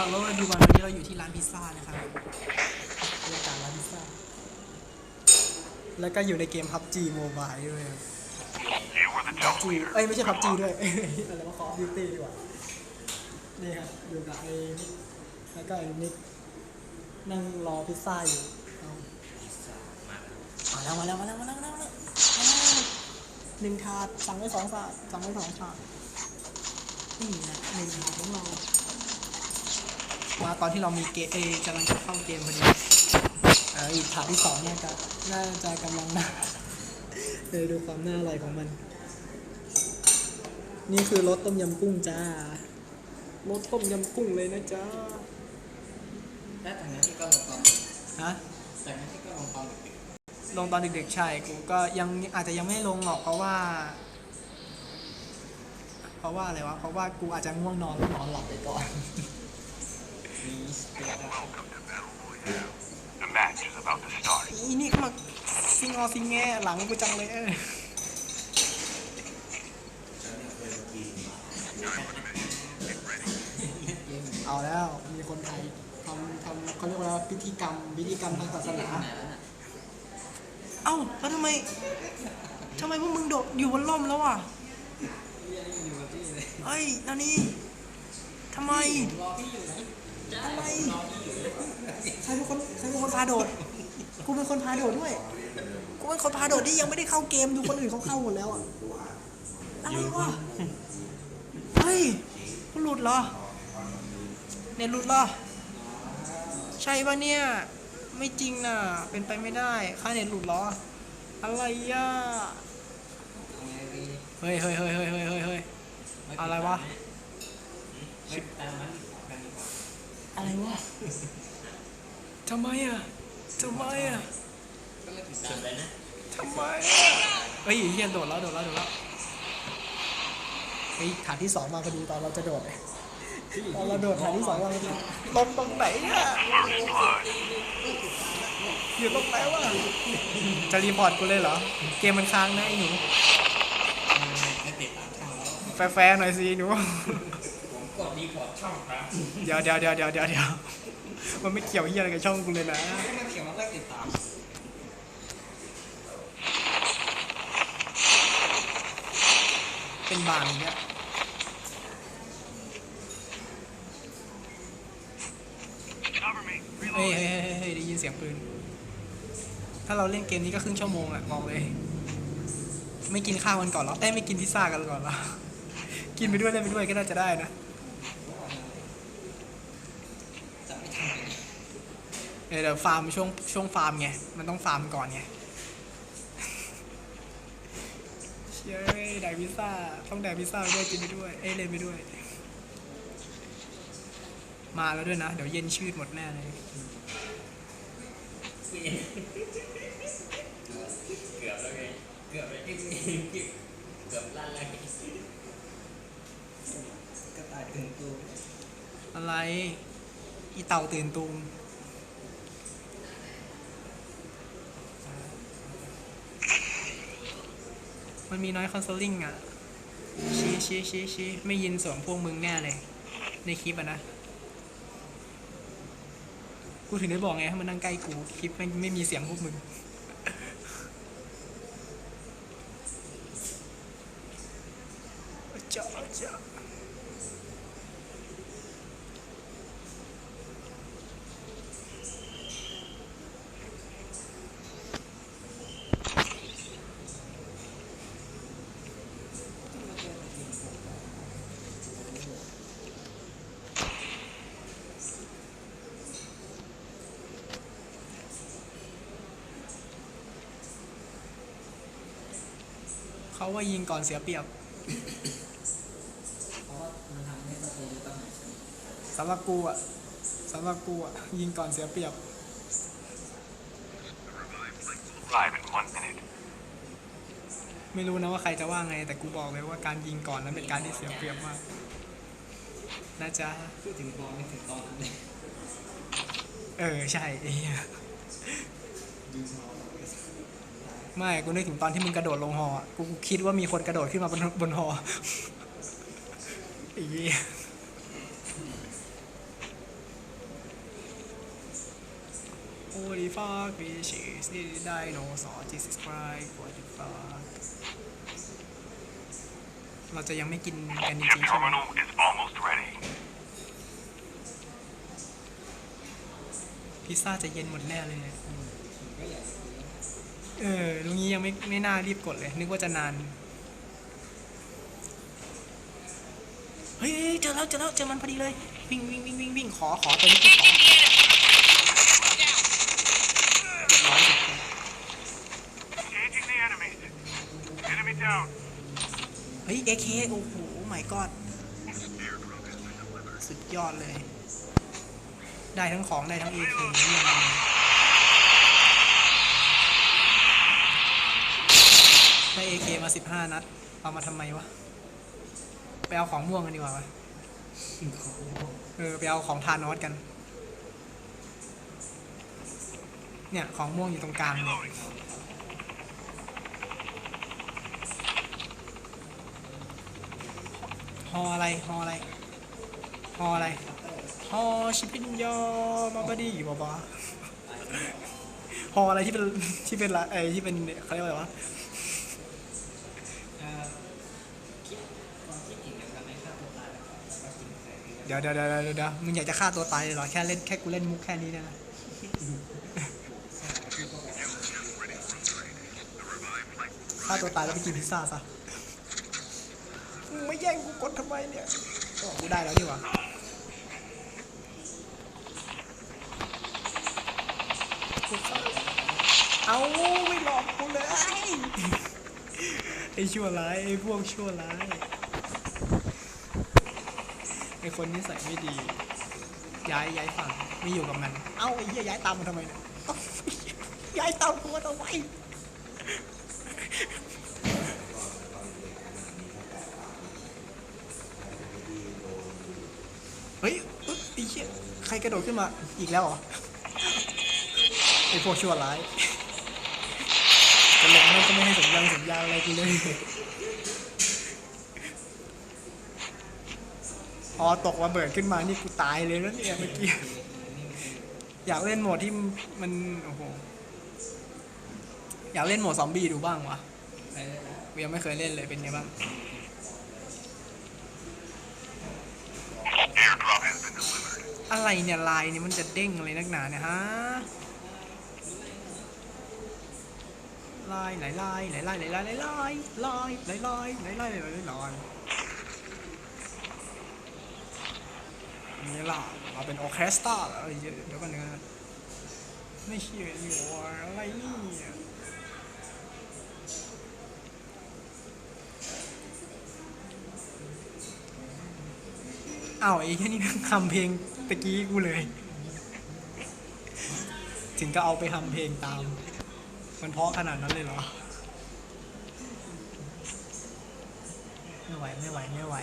ฮัลโหลดูวันวันนี้เราอยู่ที่ร้านพิซซ่านะครับบรรยากาศร้านพิซซ่า แล้วก็อยู่ในเกม PUBG Mobile ด้วยครับ PUBG เอ้ยไม่ใช่ PUBG ด้วย อะไรวะ Call of Duty ดีกว่า นี่ครับอยู่กับไอ้นิกแล้วก็ไอ้นิกนั่งรอพิซซ่าอยู่เอามาแล้วมาแล้วมาแล้วมาแล้วมาแล้วมาแล้วหนึ่งถาดสั่งไว้สองถาดสั่งไว้สองถาดนี่นะหนึ่งถาดของเรา มาตอนที่เรามีเกมเอกำลังจะเข้าเกมพอดีเอออีกถาดที่สองเนี่ยก็น่าจะกำลังมาเลยดูความน่าอร่อยของมัน นี่คือรสต้มยำกุ้งจ้ารสต้มยำกุ้งเลยนะจ้าแล้วจากนั้นที่ก็ลงตอนฮะจากนั้นที่ก็ลงตอนดึกลงตอนเด็กๆใช่กูก็ยังอาจจะยังไม่ลงหรอกเพราะว่า เพราะว่าอะไรวะเพราะว่ากูอาจจะง่วงนอนแล้วนอนหลับไปก่อน อีนี่ก็มาซิงอซิงแง่หลังกูจังเลยเออเอาแล้ว มีคนไทยทำทำเขาเรียกว่าพิธีกรรมพิธีกรรมทางศาสนา เอ้าแล้วทำไมทำไมพวกมึงโดดอยู่บนร่มแล้วอะเอ้ยนานี่ทำไม ทำไมใครเป็นคนใครเป็นคนพาโดด กูเป็นคนพาโดดด้วย กูเป็นคนพาโดดที่ยังไม่ได้เข้าเกมดูคนอื่นเขาเข้าหมดแล้วอะอะไรวะ เฮ้ยกูหลุดเหรอ เน็ตหลุดเหรอ ใช่ปะเนี่ย ไม่จริงน่ะ เป็นไปไม่ได้ค่าเน็ตหลุดเหรอ อะไรอะ เฮ้ยเฮ้ยเฮ้ยเฮ้ยเฮ้ยเฮ้ยอะไรวะไม่ตามนั้น อะไรวะทำไมอะทำไมอะก็ไม่ติดตามเลยนะทำไมอะเฮ้ยเฮียโดดแล้วโดดแล้วโดดแล้วเฮ้ยฐานที่สองมาพอดีตอนเราจะโดดเลยตอนเราโดดฐานที่สองมาพอดีลงตรงไหนอะ First blood. อยู่ตรงไหนวะจะรีพอร์ตกูเลยเหรอ เกมมันค้างนะไอ้หนูไม่ติดตามช่องแล้วแฟร์ๆหน่อยสิหนูผม กดรีพอร์ตช่องครับเดี๋ยวเดี๋ยวเดี๋ยวเดี๋ยวเดี๋ยวเดี๋ยวมันไม่เกี่ยวเฮียอะไรกับช่องกูเลยนะไม่มาเขียนว่าไม่ติดตามเป็นบางอย่างเงี้ย Cover me. เฮ้ยเฮ้ยเฮ้ยเฮ้ยได้ยินเสียงปืน ถ้าเราเล่นเกมนี้ก็ครึ่งชั่วโมงแหละบอกเลย ไม่กินข้าวกันก่อนเหรอเอ้ยไม่กินพิซซ่ากันก่อนเหรอ กินไปด้วยเล่นไปด้วยก็น่าจะได้นะจะไม่ทำเป็น เออเดี๋ยวฟาร์มช่วงช่วงฟาร์มไง มันต้องฟาร์มก่อนไงเชื่อได้พิซซ่า ต้องได้พิซซ่าไปด้วยกินไปด้วย เอ้ยเล่นไปด้วย มาแล้วด้วยนะ เดี๋ยวเย็นชืดหมดแน่เลยเกือบแล้วไงเกือบแล้วเกือบลั่นแล้วก็ตายถึงตัวอะไร อีเต่าตื่นตูม มันมีน้อยคอนโซลลิงอะ ชี้ชี้ชี้ชี้ไม่ยินเสวงพวกมึงแน่เลย ในคลิปอะนะ กูถึงได้บอกไงให้มันนั่งใกล้กู คลิปไม่ไม่มีเสียงพวกมึง เจ้าเจ้า เขาว่ายิงก่อนเสียเปรียบเพราะว่ามันทำให้ประตูต้องหายสำหรับกูอะสำหรับกูอะยิงก่อนเสียเปรียบ Live in one minute. ไม่รู้นะว่าใครจะว่าไง แต่กูบอกเลยว่าการยิงก่อนนั้นเป็นการที่เสียเปรียบมากนะจ๊ะพูดถึงบอลไม่ถึงตอนนั้นเลยเออใช่ไอ้เหี้ย ไม่กูนึกถึงตอนที่มึงกระโดดลงหอกูคิดว่ามีคนกระโดดขึ้นมาบนบนหออีโอ้ยฟักบีชีสได้โนเสาร์จีสครายกว่าจะฟักเราจะยังไม่กินกันจริงใช่ไหมพิซซ่าจะเย็นหมดแน่เลยเนี่ย เออลุงนี้ยังไม่ไม่น่ารีบกดเลย นึกว่าจะนาน เฮ้ยเจอแล้วเจอแล้วเจอมันพอดีเลย วิ่งวิ่งวิ่งวิ่งวิ่งขอขอตัวนี้กูขอเรียบร้อยสุด Engaging the enemies. Enemy down. เฮ้ยเอเคโอ้โหไม่กอดสุดยอดเลย ได้ทั้งของได้ทั้งเอเค ได้เอเคมาสิบห้านัด เอามาทำไมวะ ไปเอาของม่วงกันดีกว่าวะเออ ไปเอาของทานอสกัน เนี่ย ของม่วงอยู่ตรงกลางเลยฮออะไรฮออะไรฮออะไรฮอชิปินยอมาบดีบอบาฮออะไรที่เป็นที่เป็นละไอที่เป็นเขาเรียกว่าอะไรวะ เอ่อคิดความคิดอีกอย่างทำให้ฆ่าตัวตายแล้วก็กินใส่ เดี๋ยวเดี๋ยวเดี๋ยวเดี๋ยวมึงอยากจะฆ่าตัวตายเลยเหรอแค่เล่นแค่กูเล่นมุกแค่นี้เนยนะ ฆ่าตัวตายแล้วไปกินพิซซ่าซะมึงไม่แย่งกูกดทำไมเนี่ยก็กูได้แล้วนี่หว่าเอาไม่หลอกกูเลย ไอ้ชั่วร้ายไอ้พวกชั่วร้าย คนนิสัยไม่ดี ย้ายย้ายฝั่งไม่อยู่กับมัน เอ้าไอ้เหี้ยย้ายตามมันทำไมเนี่ยเอ้าย้ายตามกูมาทำไมเฮ้ยอึ๊บไอ้เหี้ยใครกระโดดขึ้นมาอีกแล้วเหรอไอ้พวกชั่วร้ายจะลงไม่ก็ไม่ให้สัญญาณสัญญาณอะไรกูเลย พอตกระเบิดขึ้นมานี่กูตายเลยแล้วเนี่ยเมื่อกี้ อยากเล่นโหมดที่มันโอ้โหอยากเล่นโหมดซอมบี้ดูบ้างวะเลยนะกูยังไม่เคยเล่นเลยเป็นไงบ้างอะไรเนี่ยลายนี่มันจะเด้งอะไรนักหนาเนี่ยฮะลายไหลลายไหลลายไหลลายไหลลายลายไหลลายไหลลายไหลลายไหลลาย นี่ล่ะมาเป็นออเคสตราเหรอเอ้ยเดี๋ยวกันนะไม่เชื่ออยู่อะไรเนี่อ้าวไอ้แค่นี้ทำเพลงตะกี้กูเลย ถึงก็เอาไปทำเพลงตาม มันเพราะขนาดนั้นเลยเหรอ ไม่ไหว ไม่ไหว ไม่ไหว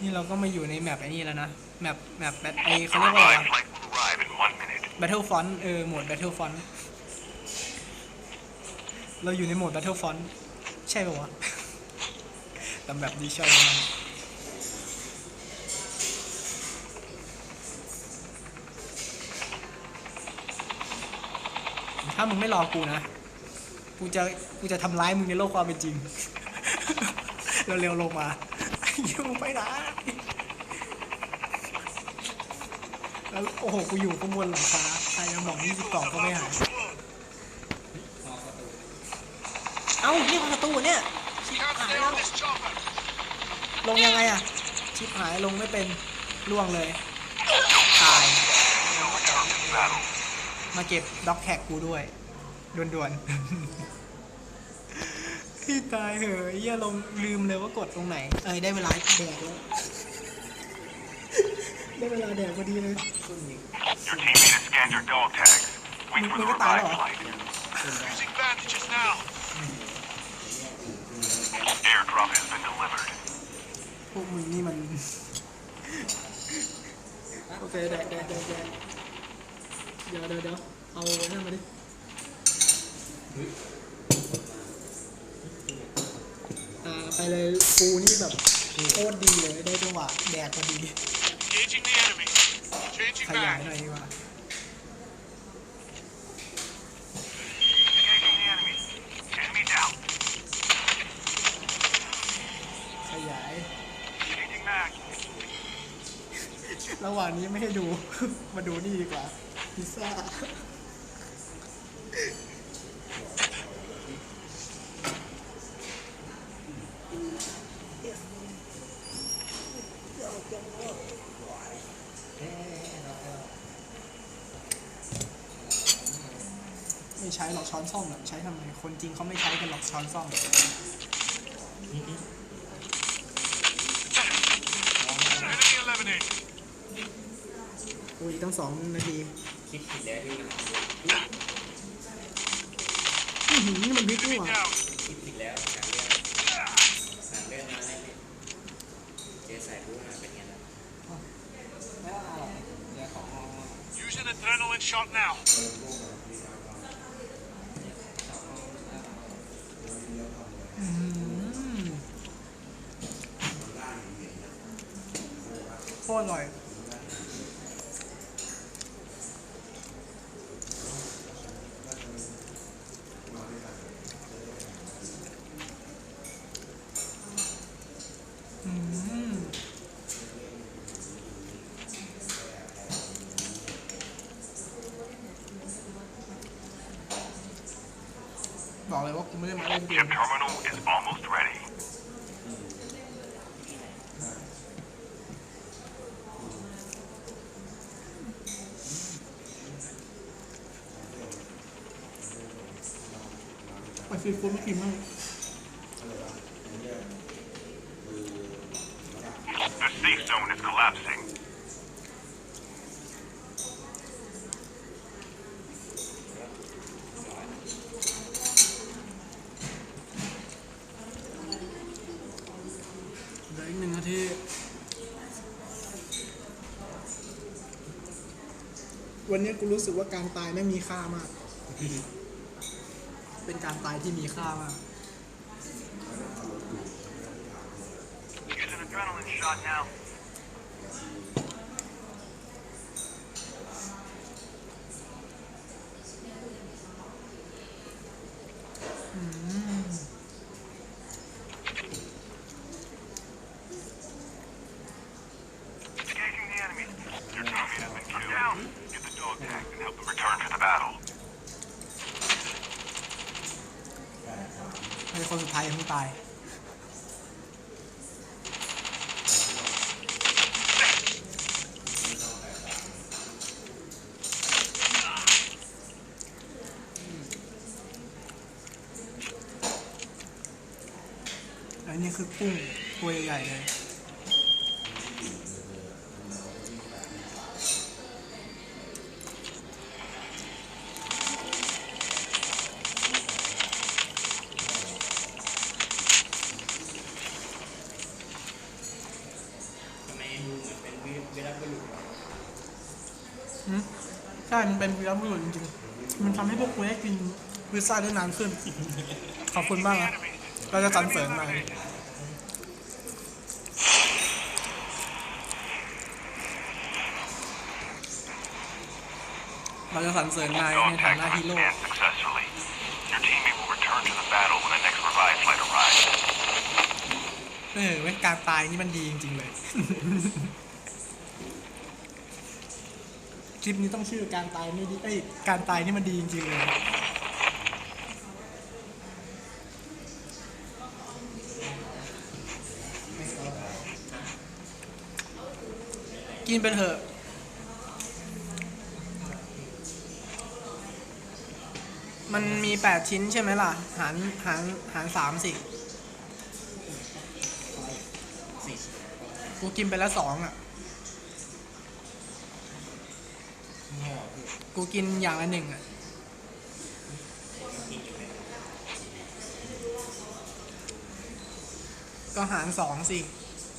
นี่เราก็มาอยู่ในแมปไอ้นี่แล้วนะ แมปแมปแบบไอเขาเรียกว่าอะไร Battlefront เออโหมด Battlefront เราอยู่ในโหมด Battlefront ใช่ปะวะต่แบบดีใช่ไหมถ้ามึงไม่รอกูนะ กูจะ กูจะทำร้ายมึงในโลกความเป็นจริง เร็วๆลงมา อยู่ไปไหนแล้วโอ้โห กูอยู่ข้างบนหลังคาใครยังบอกยี่สิบกล่องก็ไม่หาย เอ้านี่มันประตูเนี่ย ชิบหายแล้ว ลงยังไงอะชิบหายลงไม่เป็นล่วงเลย ตาย มาเก็บด็อกแท็กกูด้วยด่วนๆ ตายเหอะเหี้ยลงลืมเลยว่ากดตรงไหน เอ้ยได้เวลาแดกแล้ว ได้เวลาแดกพอดีเลยขึ้นอีก Your teammate has scanned your dog tags. Wait for the Mình có tài revived rồi. flight. ขึ้นได้ Using bandages now. Airdrop has been delivered. พวกมึงนี่มัน โอเคแดกแดกแดกแดกเดี๋ยวเดี๋ยวเดี๋ยวเอาหน้ามาดิอ่า ไปเลยกูนี่แบบโคตรดีเลยได้จังหวะแดกพอดี Engaging the enemy. Changing ขยาย back. หน่อยดีกว่า Engaging the enemy. Enemy down. ขยาย Changing back. ระหว่างนี้ไม่ให้ดู มาดูนี่ดีกว่าพิซซ่า ช้หรอกช้อนซ่อมอะใช้ทำไมคนจริงเขาไม่ใช้กันหรอกช้อนซ่อม Enemy eliminated. อุ้ยตั้งสองนาทีคิดผิดแล้วที่มันอื้อหือนี่มันวิกนี่ห Enemy ว่า down. คิดผิดแล้วหางเรื่องหางเรื่องมาแล้วเนี่ยเจใส่รู้มาเป็นไงล่ะ Use an adrenaline shot now. โคตรอร่อย อืม บอกเลยว่ากูไม่ได้มาเล่นเก Chip ม terminal is almost ready. ไปซีฟู้ดไม่กินมาก The safe zone is collapsing. เหลืออีกหนึ่งนาที วันนี้กูรู้สึกว่าการตายไม่มีค่ามาก เป็นการตายที่มีค่ามาก Use an adrenaline shot now. อืม Engaging the enemy. Your teammate has been killed. Down. Get the dog tag and help them return to the battle. ไอ้คนสุดท้ายยังไม่ตาย อันนี้คือ กุ้งตัวใหญ่ๆเลยทำไมดูเหมือนเป็นวิวิรัตบุรุษวะอืมใช่ มันเป็นวีรบุรุษจริงๆ มันทำให้พวกกูได้กินพิซซ่าได้นานขึ้น ขอบคุณมากนะเราจะสรรเสริญนา เราจะสรรเสริญนาย Dog ในฐา tag นะฮีโร่ stand successfully. Your teammate will return to the battle when the next revive flight arrives. เออเว้ยการตายนี่มันดีจริงๆเลย คลิปนี้ต้องชื่อการตายไม่ดีเอ้ยการตายนี่มันดีจริงๆเลย กินไปเถอะ มันมีแปดชิ้นใช่ไหมล่ะ หารหารหารสามสิสี่กูกินไปแล้วสองอะ กูกินอย่างละหนึ่งอะ ก็หารสองสิ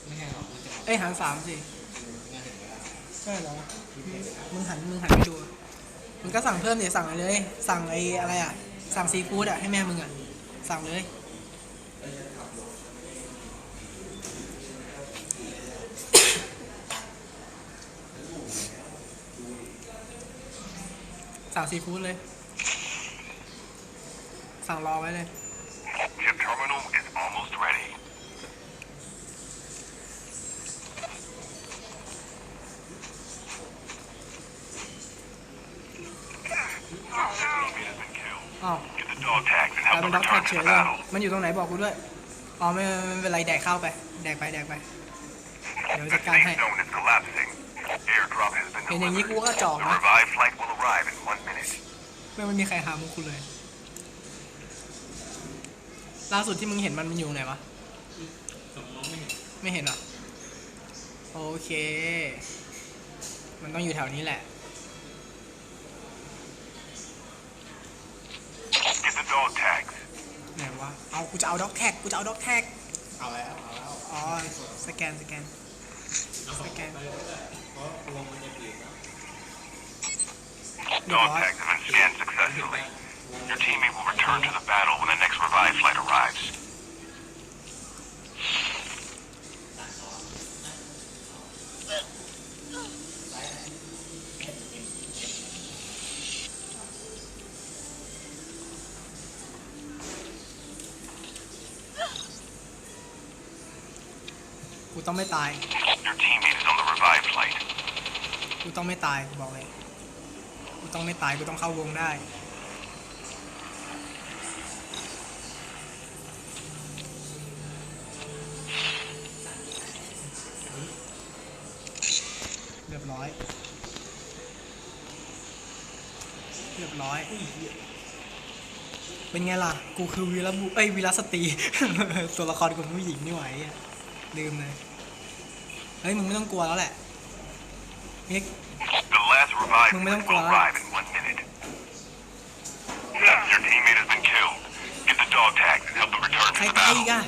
ไม่ใช่หรอกมันจะเอ้ยหารสามสิง่ายถึงเวลาใช่เหรอ มึงหันมึงหันไปดู มันก็สั่งเพิ่มเดี๋ยวสั่งเลย สั่งไอ้อะไรอะ สั่งซีฟู้ดอะให้แม่มึงอะ สั่งเลย สั่งซีฟู้ดเลย สั่งรอไว้เลย เป็น them ด็อกแท็ return ก to เฉ the ยเลย battle. มันอยู่ตรงไหนบอกกูด้วย อ๋อไม่ไม่เป็นไรแดกข้าวไป แดกไปแดกไป เดี๋ยวจัดการให้ Safe zone is collapsing. Airdrop has been เห็นอย่างนี้ delivered. กูก็จอก The นะ revived flight will arrive in one minute. ไม่ไม่มีใครหามุกคุณเลย ล่าสุดที่มึงเห็นมันมันอยู่ไหนวะ ไม่เห็นเหรอ โอเค มันต้องอยู่แถวนี้แหละ กูจะเอาด็อกแท็ก กูจะเอาด็อกแท็ก เอาแล้วเอาแล้ว อ๋อ สแกน สแกน สแกน เพราะวงมันจะบีบแล้ว เรียบ Dog ร้อย tags have been scanned successfully. Your teammate will return to the battle when the next revived flight arrives. กูต้องไม่ตาย Your teammate is on the revived flight. กูต้องไม่ตายกูบอกเลย กูต้องไม่ตายกูต้องเข้าวงได้ เรียบร้อย เรียบร้อยเป็นไงล่ะ กูคือวีรบุเอ้ยวีรสตรี ตัวละครกูเป็นผู้หญิงนี่ไหวอะลืมเลย เฮ้ยมึงไม่ต้องกลัวแล้วแหละมิก The last revived มึงไม่ต้อง flight กลัว will แล้ว arrive in one minute. Your teammate has been killed. Get the dog tags and help them return ใคร to the ตายอี battle. กอะ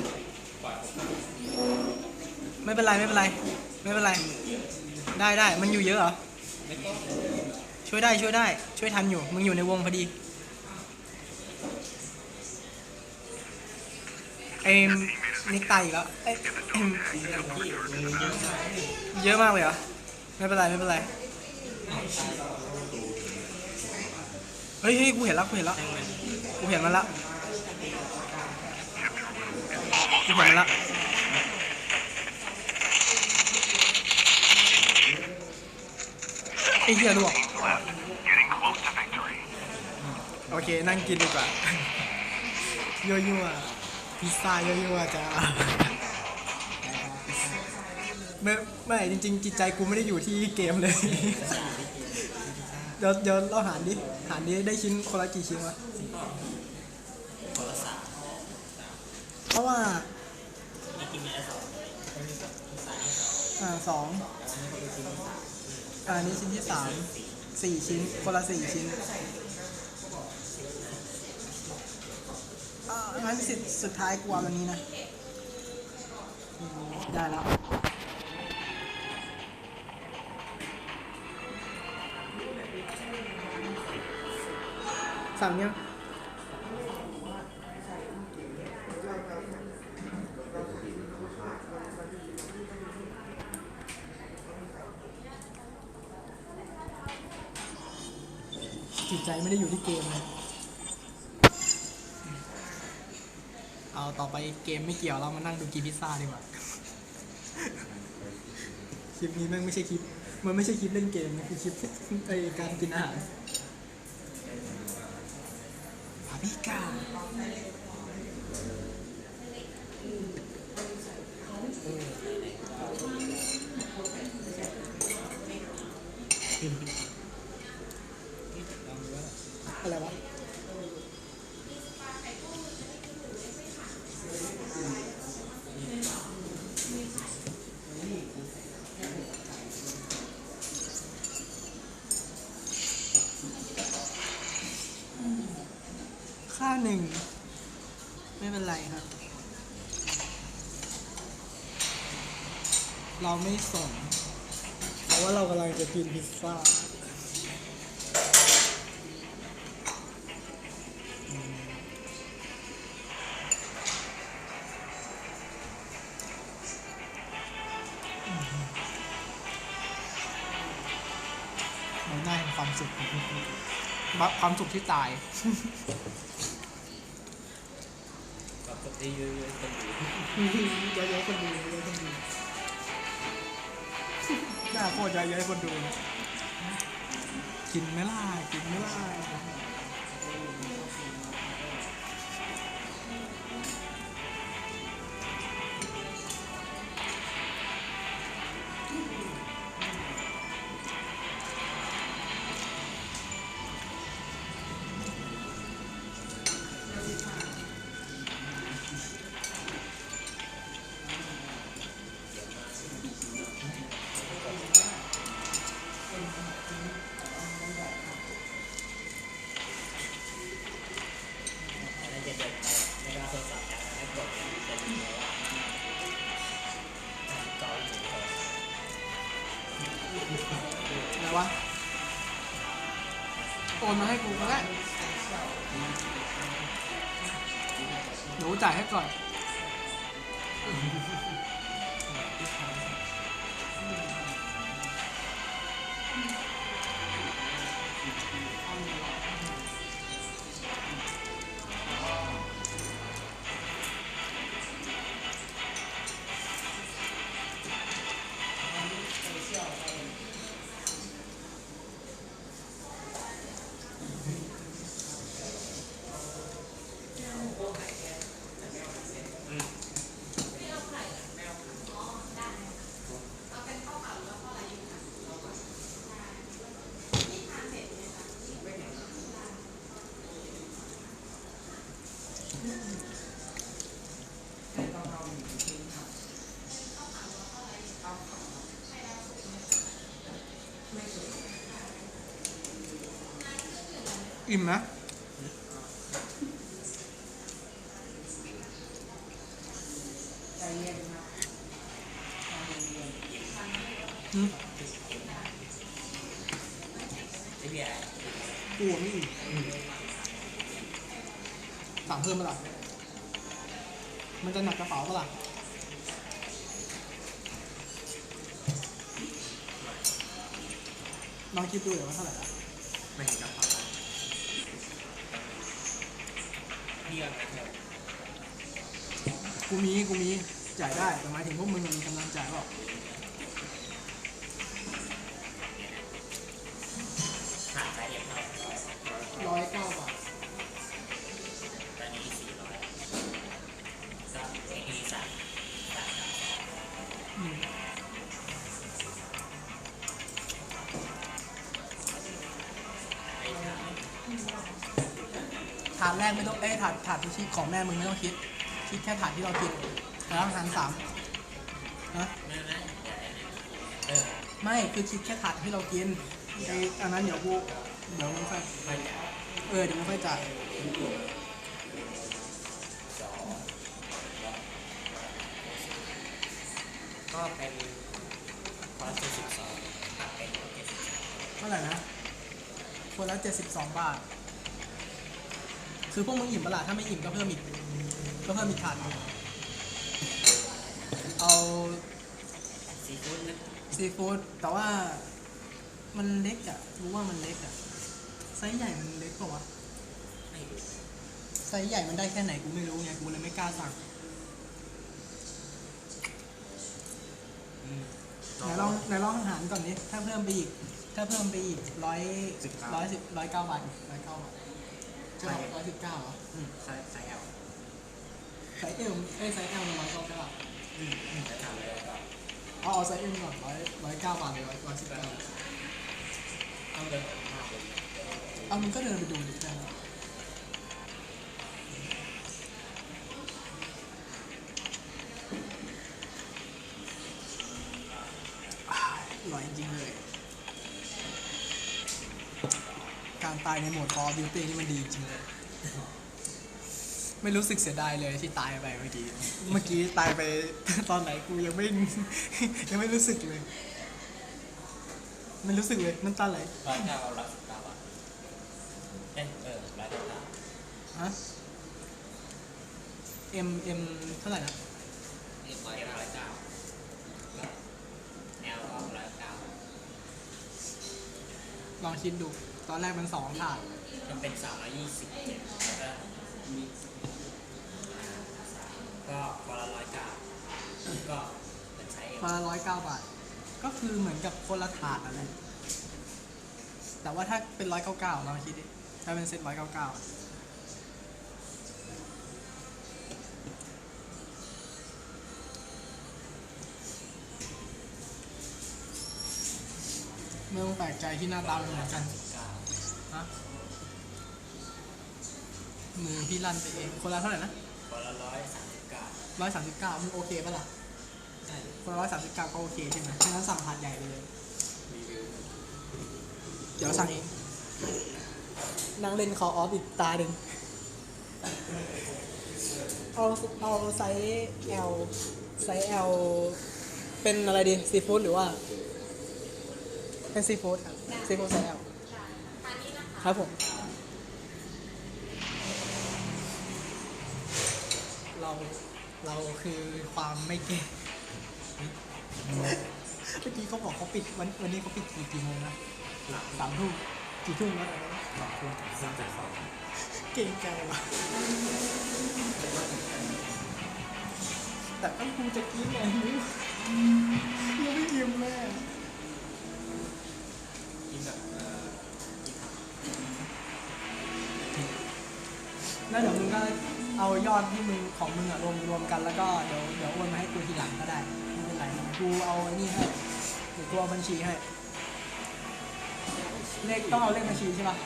ไม่เป็นไรไม่เป็นไร ไม่เป็นไร ได้ได้มันอยู่เยอะเหรอ ช่วยได้ช่วยได้ ช่วยทันอยู่ มึงอยู่ในวงพอดีเอ็ม นิกตายอีกแล้วเอ้ยเอ็มเยอะมากเลยเหรอ ไม่เป็นไรไม่เป็นไร เฮ้ยเฮ้ยกูเห็นแล้วกูเห็นแล้วกูเห็นมันแล้วกูเห็นมันแล้วไอ้เหี้ยลวกโอเค นั่งกินดีกว่ายั่วยั่ว พิซซ่ายั่วยั่วๆจ้าไม่ไม่จริงๆจิตใจกูไม่ได้อยู่ที่เกมเลย เดี๋ยวเดี๋ยวเราหารดิ หารดิได้ชิ้นคนละกี่ชิ้นวะเพราะว่านี่กินไม่ได้สองสายที่สองอ่าสองอันนี้ชิ้นที่สามสี่ชิ้นที่สามสี่ชิ้นคนละสี่ชิ้นอ่า งั้นสิสุดท้ายกลัววันนี้นะ ได้แล้ว สั่งยังจิตใจไม่ได้อยู่ที่เกมเลยเอาต่อไป เกมไม่เกี่ยวเรามานั่งดูกินพิซซ่าดีกว่า คลิปนี้แม่งไม่ใช่คลิป มันไม่ใช่คลิปเล่นเกมนะคือคลิปไอการกินอาหารปาปิก้าอะไรวะ ค่าหนึ่ง ไม่เป็นไรครับ เราไม่สนเพราะว่าเรา กำลังจะกินพิซซ่าอืมเราได้ความสุขของพวกเราบัฟความสุขที่ตายกับกับที่ยืนๆกันอยู่เยอะๆคนดูเยอะๆคนดู หน้าโคตรเยอะๆคนดู กินไหมล่ะกินไหมล่ะ อิ่มนะอืมไอ้เหี้ยกูอะไม่อิ่มสั่งเพิ่มมาล่ะมันจะหนักกระเป๋าปะล่ะลองคิดดูเดี๋ยวว่าเท่าไหร่ละ ไม่เห็นกระเป๋า กูมีกูมีจ่ายได้แต่หมายถึงพวกมึงมีกำลังจ่ายเปล่า กไม่ต้องเอ้ยถาดถาดที่คิของแม่มึงไม่ต้องคิด คิดแค่ถาดที่เรากินแล้วหารสามนะไม่ไม่ไม่เออไม่คือคิดแค่ถาดที่เรากินไอ้อันนั้นเดี๋ยวกูเดี๋ยวมึงค่อยค่อยเออเดี๋ยวมึงค่อยจ่ายก็เป็นคอร์สสิบสองเจ็ดสิบสามเท่าไหร่นะคนละเจ็ดสิบสองบาท คือพวกมึงอิ่มปะล่ะถ้าไม่อิ่มก็เพิ่มอีก ก็เพิ่มอีกถาดหนึ่งเอาซีฟู้ดนะซีฟู้ดแต่ว่ามันเล็กอะรู้ว่ามันเล็กอะไซส์ใหญ่มันเล็กกว่าวะไม่รู้ไซส์ใหญ่มันได้แค่ไหนกูไม่รู้ไงกูเลยไม่กล้าสั่งอืมไหนลองไหนลองหารก่อนนี้ถ้าเพิ่มไปอีก ถ้าเพิ่มไปอีกร้อยร้อยสิบร้อยเก้าบาทร้อยเก้าบาท ใช่ไหมร้อยสิบเก้าเหรออืมไซส์ไซส์เอาไซส์เอลเอ้ยไซส์เอลมันร้อยเก้าเก้าอืมอืมจะทำอะไรก็เอาเอาไซส์เอ็มก่อนร้อยร้อยเก้าบาทหรือร้อยร้อยสิบเก้าต้องเดินมากเลยเอามึงก็เดินไปดูดิได้ไห ตายในโหมด Call of Duty นี่มันดีจริงเลย ไม่รู้สึกเสียดายเลยที่ตายไปเมื่อกี้ เมื่อกี้ตายไปตอนไหนกูยังไม่ ยังไม่รู้สึกเลย ไม่รู้สึกเลยน้ำตาไหลร้อยเก้าเอาร้อยสิบเก้าบาทเอ้ยเออร้อยเก้าบาทฮะ M M เท่าไหร่นะเอ็มร้อยเก้าร้อยเก้าแล้วแอลก็ร้อยเก้าลองคิดดู ตอนแรกมันสองถาดมันเป็นสามร้อยยี่สิบเจ็ดแล้วก็มีก็คนละร้อยเก้าก็เหมือนใช้เองมาร้อยเก้าบาท ก็คือเหมือนกับคนละถาดอะไร แต่ว่าถ้าเป็นร้อยเก้าเก้าลองคิดดิ ถ้าเป็นเซ็ตร้อยเก้าเก้าไม่ต้องแปลกใจที่หน้าตาเหมือนกันเก้า ฮะมือพี่ลั่นไปเอง คนละเท่าไหร่นะคนละร้อยสามสิบเก้าร้อยสามสิบเก้ามึงโอเคปะล่ะได้คนละร้อยสามสิบเก้าก็โอเคใช่ไหมงั้นสั่งถาดใหญ่ไปเลย รีวิว เดี๋ยวสั่งเองนั่งเล่นคอออฟอีกตาหนึ่งเอาเอาไซส์ L ไซส์ L เป็นอะไรดีซีฟู้ดหรือว่า เป็นซีฟู้ดครับซีฟู้ดไซส์ L ครับผม เราเราคือความไม่เก่งเมื่อกี้เขาบอกเขาปิดวันวันนี้เขาปิดกี่กี่โมงนะสามทุ่มกี่ทุ่มแล้วสองคุณสามสิบสองเก่งใจว่ะแต่ต้องกูจะกินไงไม่ยังไม่ยิ้มแม่กินแบบ แล้วเดี๋ยวมึงก็เอายอดที่มึงของมึงอะรวมรวมกันแล้วก็เดี๋ยวเดี๋ยวโอนมาให้กูทีหลังก็ได้ไม่เป็นไรกูเอาไอ้นี่ให้เดี๋ยวกูเอาบัญชีให้ เลขต้องเอาเลขบัญชีใช่ปะ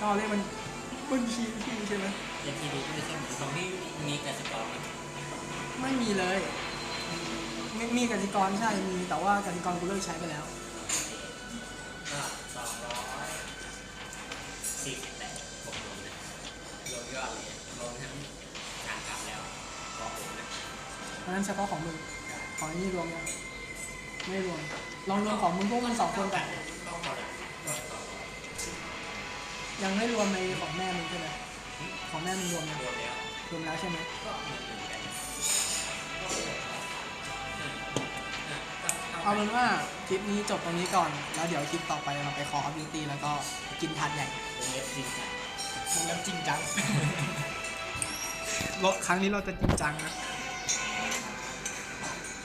ต้องเอาเลขบัญบัญชีที่ใช่ไหมเอ็นทีดีไม่ใช่เหมือนของที่มีกสิกรไหมไม่มีเลยไม่มีกสิกรใช่มีแต่ว่ากสิกรกูเลิกใช้ไปแล้ว ยอดเลยรวมทั้งทางกลับแล้วของผมนะเพราะฉะนั้นเฉพาะของมึงของนี่รวมยังไม่รวมลองรวมของมึงพวกมันสองคนไปต้องหมดอะยังไม่รวมในของแม่มึงใช่ไหมของแม่มึงรวมยังรวมแล้วรวมแล้วใช่ไหมก็เหมือนกันอ่าเอาเป็นว่าคลิปนี้จบตรงนี้ก่อน แล้วเดี๋ยวคลิปต่อไปเราไปคออัพดิตี้แล้วก็กินทานใหญ่เล็บจริง แล้วจริงจังรถครั้งนี้เราจะจริงจังนะ